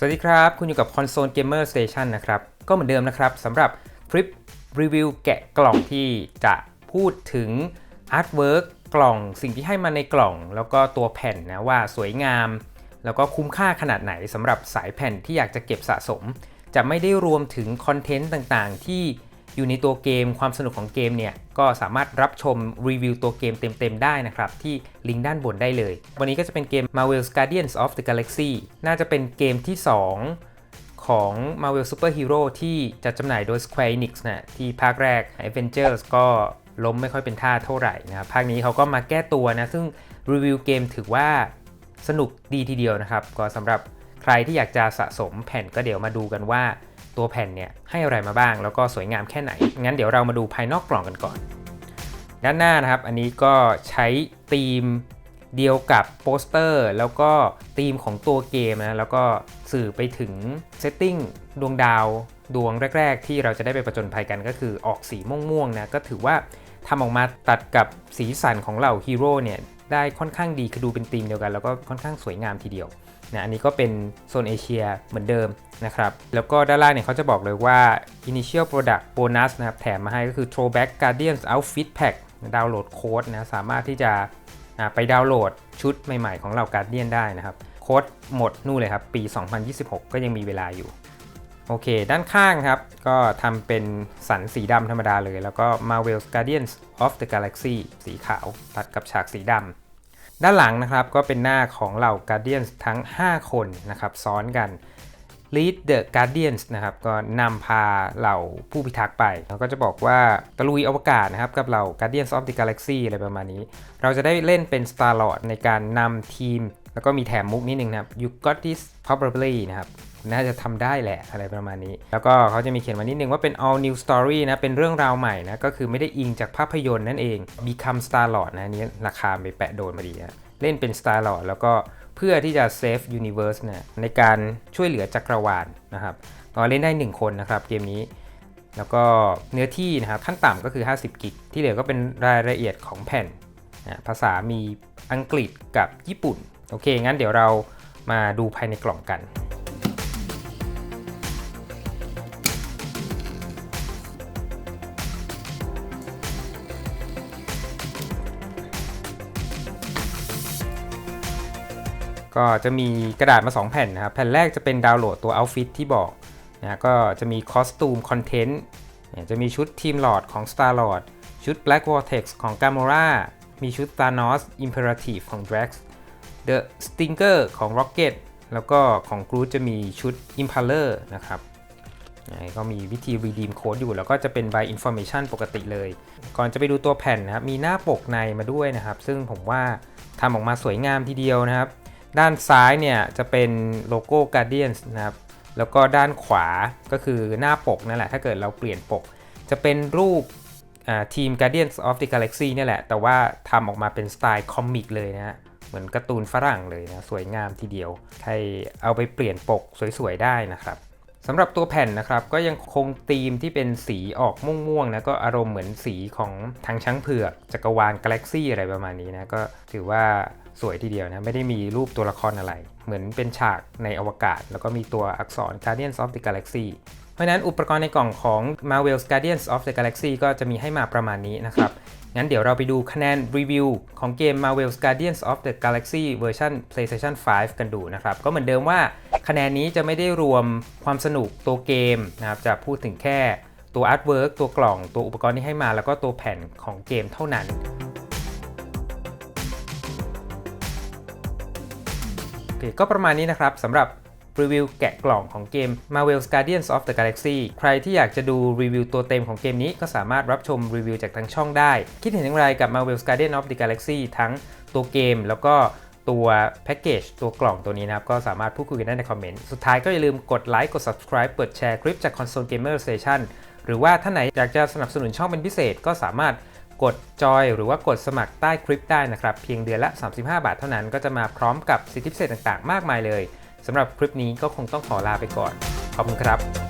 สวัสดีครับ คุณอยู่กับคอนโซลเกมเมอร์สเตชันนะครับ ก็เหมือนเดิมนะครับสำหรับคลิปรีวิวแกะกล่องที่จะพูดถึงอาร์ตเวิร์กกล่องสิ่งที่ให้มาในกล่อง แล้วก็ตัวแผ่นนะว่าสวยงาม แล้วก็คุ้มค่าขนาดไหนสำหรับสายแผ่นที่อยากจะเก็บสะสม จะไม่ได้รวมถึงคอนเทนต์ต่างๆ ที่ อยู่ในตัวเกมความสนุกของเกมเนี่ยก็สามารถรับชมรีวิวตัวเกมเต็มๆได้นะครับ ที่ลิงก์ด้านบนได้เลย วันนี้ก็จะเป็นเกม Marvel's Guardians of the Galaxy น่าจะเป็นเกมที่ 2 ของ Marvel Super Hero ที่จะจำหน่ายโดย Square Enix นะที่ภาคแรก Avengers ก็ล้มไม่ค่อยเป็นท่าเท่าไหร่นะครับภาคนี้เขาก็มาแก้ตัวนะ ซึ่งรีวิวเกมถือว่าสนุกดีทีเดียวนะครับ ก็สำหรับ ใครที่อยากจะสะสมแผ่นก็เดี๋ยวมาดูกันว่า ตัวแผ่นเนี่ยให้อะไรมาบ้าง แล้วก็สวยงามแค่ไหน งั้นเดี๋ยวเรามาดูภายนอกกล่องกันก่อน ด้านหน้านะครับ อันนี้ก็ใช้ธีมเดียวกับโปสเตอร์ แล้วก็ธีมของตัวเกมนะ แล้วก็สื่อไปถึงเซตติ้งดวงดาวดวงแรก ๆ ที่เราจะได้ไปประจนภัยกันก็คือออกสีม่วงๆนะ ก็ถือว่าทำออกมาตัดกับสีสันของเหล่าฮีโร่เนี่ย ได้ค่อนข้างดีคือดูเป็นธีมเดียวกันแล้วก็ค่อนข้างสวยงามทีเดียวนะอันนี้ก็เป็นโซนเอเชียเหมือนเดิมนะครับ แล้วก็ด้านล่างเนี่ยเขาจะบอกเลยว่า initial product bonus นะครับแถมมาให้ก็คือ throwback guardians outfit pack ดาวน์โหลดโค้ดนะสามารถที่จะไปดาวน์โหลดชุดใหม่ๆของเรา Guardian ได้นะครับ โค้ดหมดนู่นเลยครับ ปี 2026 ก็ยังมีเวลาอยู่ โอเค ด้านข้างครับ ก็ทำเป็นสันสีดำธรรมดาเลย แล้วก็ Marvel's Guardians of the Galaxy สีขาว ตัดกับฉากสีดำด้านหลังนะครับ ก็เป็นหน้าของเหล่า Guardians ทั้ง 5 คนนะครับ ซ้อนกัน Lead the Guardians นะครับ ก็นำพาเหล่าผู้พิทักษ์ไป แล้วก็จะบอกว่าตะลุยอวกาศนะครับ กับเหล่า Guardians of the Galaxy อะไรประมาณนี้ เราจะได้เล่นเป็น Star Lord ในการนำทีม แล้วก็มีแถมมุกนิดนึงนะครับ You got this probably นะครับ น่าจะทำได้แหละอะไรประมาณนี้ แล้วก็เขาจะมีเขียนมานิดนึงว่าเป็น all new story นะ เป็นเรื่องราวใหม่นะ ก็คือไม่ได้อิงจากภาพยนตร์นั่นเอง become Star Lord นะนี้ราคาไปแปะโดนมาดีนะเล่นเป็น Star Lord แล้วก็เพื่อที่จะเซฟยูนิเวอร์สเนี่ยในการช่วยเหลือจักรวาลนะครับก็เล่นได้ 1 คนนะครับเกมนี้ แล้วก็เนื้อที่นะครับขั้นต่ำก็คือ 50 กิก ที่เหลือก็เป็นรายละเอียดของแผ่นนะภาษามีอังกฤษกับญี่ปุ่น โอเค งั้นเดี๋ยวเรามาดูภายในกล่องกัน ก็จะมีกระดาษมา 2 แผ่นนะครับ แผ่นแรกจะเป็นดาวน์โหลดตัว Outfit ที่บอกนะก็จะมีคอสตูมคอนเทนต์จะมีชุดทีมหลอดของ Star Lord ชุด Black Vortex ของ Gamora มีชุด Thanos Imperative ของ Drax The Stinger ของ Rocket แล้วก็ของ Groot จะมีชุด Impaler นะครับก็มีวิธี redeem code อยู่ แล้วก็จะเป็น by information ปกติเลย ก่อนจะไปดูตัวแผ่นนะครับ มีหน้าปกในมาด้วยนะครับ ซึ่งผมว่าทำออกมาสวยงามทีเดียวนะครับ ด้านซ้ายเนี่ยจะเป็นโลโก้ Guardians นะครับ แล้วก็ด้านขวาก็คือหน้าปกนั่นแหละ ถ้าเกิดเราเปลี่ยนปก จะเป็นรูปทีม Guardians of the Galaxy นี่แหละ แต่ว่าทำออกมาเป็นสไตล์คอมิกเลยนะฮะ เหมือนการ์ตูนฝรั่งเลยนะ สวยงามทีเดียว ใครเอาไปเปลี่ยนปกสวยๆได้นะครับ สำหรับตัวแผ่นนะครับก็ยังคงธีมที่เป็นสีออกม่วงๆนะก็อารมณ์เหมือนสีของทางช้างเผือกจักรวาลกาแล็กซี่อะไรประมาณนี้นะก็ถือว่าสวยทีเดียวนะไม่ได้มีรูปตัวละครอะไร เหมือนเป็นฉากในอวกาศ แล้วก็มีตัวอักษร Guardians of the Galaxy เพราะนั้นอุปกรณ์ในกล่องของ Marvel's Guardians of the Galaxy ก็จะมีให้มาประมาณนี้นะครับงั้นเดี๋ยวเราไปดูคะแนนรีวิวของเกม Marvel's Guardians of the Galaxy เวอร์ชัน PlayStation 5 กันดูนะครับ ก็เหมือนเดิมว่า คะแนนนี้จะไม่ได้รวมความสนุกตัวเกมนะครับจะพูดถึงแค่ตัวอาร์ตเวิร์กตัวกล่องตัวอุปกรณ์ที่ให้มา แล้วก็ตัวแผ่นของเกมเท่านั้นโอเคก็ประมาณนี้นะครับสำหรับรีวิวแกะกล่องของเกม Marvel's Guardians of the Galaxy ใครที่อยากจะดูรีวิวตัวเต็มของเกมนี้ก็สามารถรับชมรีวิวจากทางช่องได้ คิดเห็นอย่างไรกับ Marvel's Guardians of the Galaxy ทั้งตัวเกมแล้วก็ ตัวแพ็กเกจตัวกล่องตัวนี้นะครับ ก็สามารถพูดคุยกันได้ในคอมเมนต์ สุดท้ายก็อย่าลืมกดไลค์กด subscribe เปิดแชร์คลิปจาก Console Gamer Station หรือว่าท่านไหนอยากจะสนับสนุนช่องเป็นพิเศษก็สามารถกดจอยหรือว่ากดสมัครใต้คลิปได้นะครับ เพียงเดือนละ 35 บาทเท่านั้นก็จะมาพร้อมกับสิทธิพิเศษต่างๆ มากมายเลยสำหรับคลิปนี้ก็คงต้องขอลาไปก่อน ขอบคุณครับ